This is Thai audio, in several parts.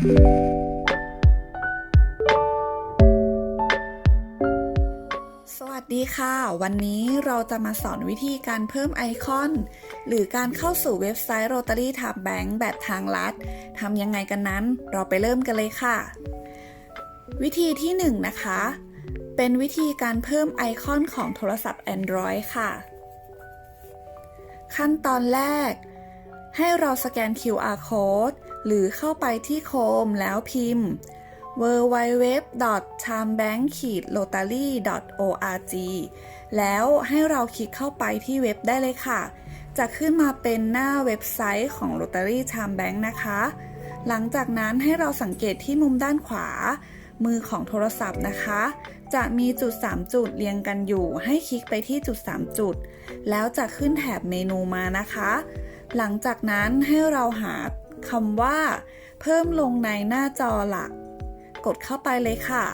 สวัสดีค่ะ วันนี้เราจะมาสอนวิธีการเพิ่มไอคอน หรือการเข้าสู่เว็บไซต์ Rotary Tap Bank แบบทางลัดทำยังไงกันนั้น เราไปเริ่มกันเลยค่ะ วิธีที่1นงนะคะ เป็นวิธีการเพิ่มไอคอนของโทรศัพท์ Android ค่ะ ขั้นตอนแรก ให้เราสแกน QR code หรือเข้าไปที่โคมแล้วพิมพ์ www.timebank-rotary.org แล้วให้เราคลิกเข้าไปที่เว็บได้เลยค่ะ จะขึ้นมาเป็นหน้าเว็บไซต์ของ Rotary Time Bank นะคะ หลังจากนั้นให้เราสังเกตที่มุมด้านขวา มือของโทรศัพท์นะคะ จะมีจุด 3 จุดเรียงกันอยู่ ให้คลิกไปที่จุด 3 จุด แล้วจะขึ้นแถบเมนูมานะคะ หลังจากนั้นให้เราหาคำว่า เพิ่มลงในหน้าจอหลัก กดเข้าไปเลยค่ะ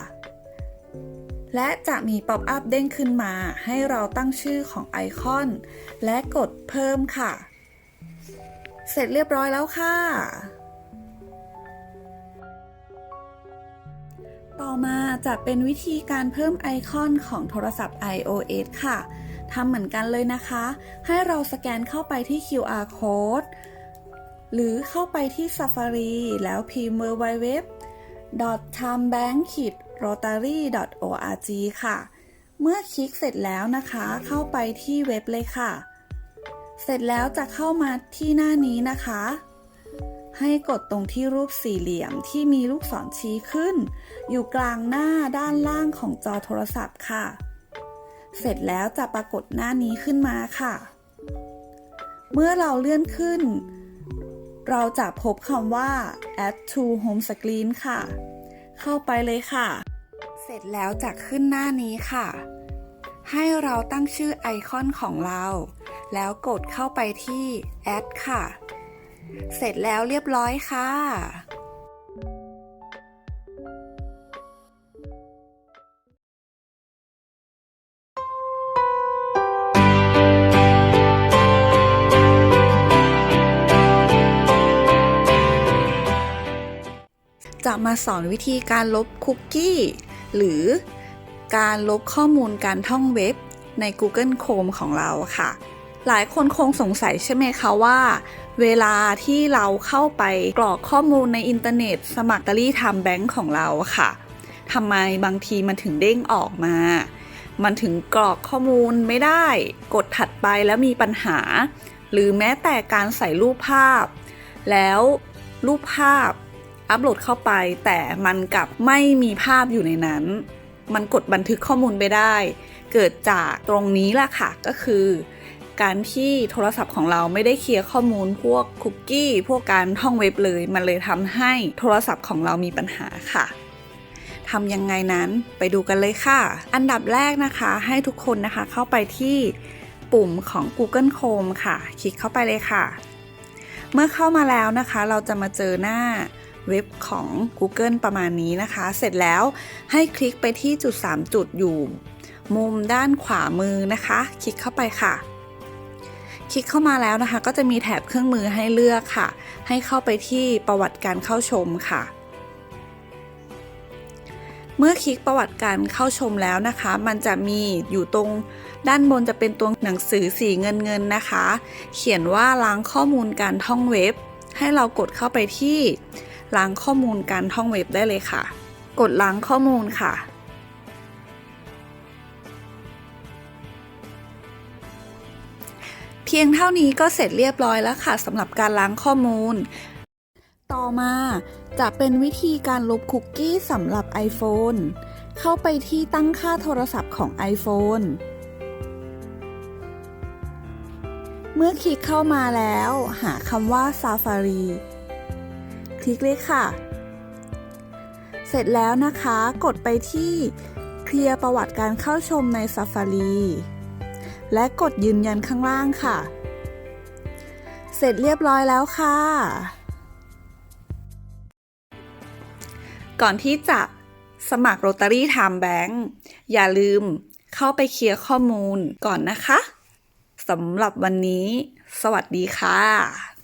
และจะมีป๊อปอัพเด้งขึ้นมา ให้เราตั้งชื่อของไอคอน และกดเพิ่มค่ะ เสร็จเรียบร้อยแล้วค่ะต่อมาจะเป็นวิธีการเพิ่มไอคอนของโทรศัพท์ iOS ค่ะ ทำเหมือนกันเลยนะคะ ให้เราสแกนเข้าไปที่ QR code หรือเข้าไปที่ Safari แล้วพิมพ์ www timebank-rotary.org ค่ะ เมื่อคลิกเสร็จแล้วนะคะ เข้าไปที่เว็บเลยค่ะ เสร็จแล้วจะเข้ามาที่หน้านี้นะคะ ให้กดตรงที่รูปสี่เหลี่ยมที่มีลูกศรชี้ขึ้น อยู่กลางหน้าด้านล่างของจอโทรศัพท์ค่ะ เสร็จแล้วจะปรากฏหน้านี้ขึ้นมาค่ะ เมื่อเราเลื่อนขึ้น เราจะพบคำว่า add to home screen ค่ะ เข้าไปเลยค่ะ เสร็จแล้วจะขึ้นหน้านี้ค่ะ ให้เราตั้งชื่อไอคอนของเรา แล้วกดเข้าไปที่ add ค่ะ เสร็จแล้วเรียบร้อยค่ะ จะมาสอนวิธีการลบคุกกี้ หรือการลบข้อมูลการท่องเว็บใน Google Chrome ของเราค่ะ หลายคนคงสงสัยใช่ไหมคะว่า เวลาที่เราเข้าไปกรอกข้อมูลในอินเทอร์เน็ต สมัครตลี่ทำแบงก์ของเราค่ะทำไมบางทีมันถึงเด้งออกมา มันถึงกรอกข้อมูลไม่ได้ กดถัดไปแล้วมีปัญหา หรือแม้แต่การใส่รูปภาพ แล้วรูปภาพ อัปโหลดเข้าไป แต่มันกลับไม่มีภาพอยู่ในนั้น มันกดบันทึกข้อมูลไปได้ เกิดจากตรงนี้แหละค่ะก็คือการที่โทรศัพท์ของเราไม่ได้เคลียร์ข้อมูลพวกคุกกี้พวกการท่องเว็บเลย มันเลยทำให้โทรศัพท์ของเรามีปัญหาค่ะทำยังไงนั้นไปดูกันเลยค่ะ อันดับแรกนะคะให้ทุกคนนะคะเข้าไปที่ปุ่มของ Google Chrome ค่ะ คลิกเข้าไปเลยค่ะ เมื่อเข้ามาแล้วนะคะ เราจะมาเจอหน้า เว็บของ Google ประมาณนี้นะคะ เสร็จแล้วให้คลิกไปที่จุด 3 จุดอยู่มุมด้านขวามือนะคะ คลิกเข้าไปค่ะ คลิกเข้ามาแล้วนะคะ ก็จะมีแถบเครื่องมือให้เลือกค่ะ ให้เข้าไปที่ประวัติการเข้าชมค่ะ เมื่อคลิกประวัติการเข้าชมแล้วนะคะ มันจะมีอยู่ตรงด้านบนจะเป็นตัวหนังสือสีเงินเงินนะคะ เขียนว่าล้างข้อมูลการท่องเว็บ ให้เรากดเข้าไปที่ ล้างข้อมูลการท่องเว็บได้เลยค่ะ กดล้างข้อมูลค่ะ เพียงเท่านี้ก็เสร็จเรียบร้อยแล้วค่ะสำหรับการล้างข้อมูล ต่อมาจะเป็นวิธีการลบคุกกี้สำหรับ iPhone เข้าไปที่ตั้งค่าโทรศัพท์ของ iPhone เมื่อคลิกเข้ามาแล้ว หาคำว่า Safari ลิกเลยค่ะ เสร็จแล้วนะคะกดไปที่เคลียร์ประวัติการเข้าชมใน Safari และกดยืนยันข้างล่างค่ะ เสร็จเรียบร้อยแล้วค่ะ ก่อนที่จะสมัคร Rotary Time Bank อย่าลืมเข้าไปเคลียร์ข้อมูลก่อนนะคะสำหรับวันนี้ สวัสดีค่ะ